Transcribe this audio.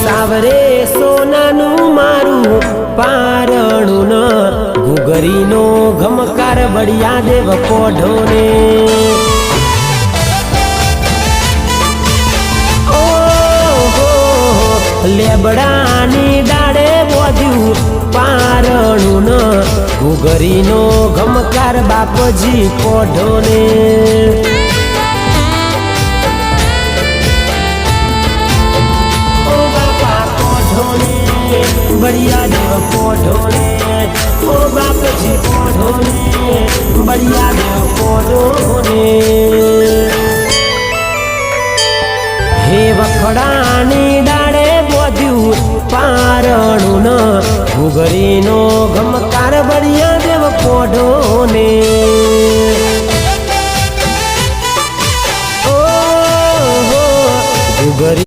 સાવરે સોનાનું મારું પારણું ન. ઘુઘરીનો ઘમકાર બળિયા દેવ પોઢોને ઓહો, લેબડાની ડાળે બોધ્યું પારણું ન. ઘુઘરીનો ઘમકાર બાપજી પોઢોને ઓ બળિયા દેવ પોઢો ને ઓ બાપજી પોઢો ને બળિયા દેવ પોઢો ને હે વખડાની ડાળે બોધ્યું પારણું ન, ઘૂઘરીનો ઘમકાર બળિયા દેવ પોઢો ને ઘૂઘરી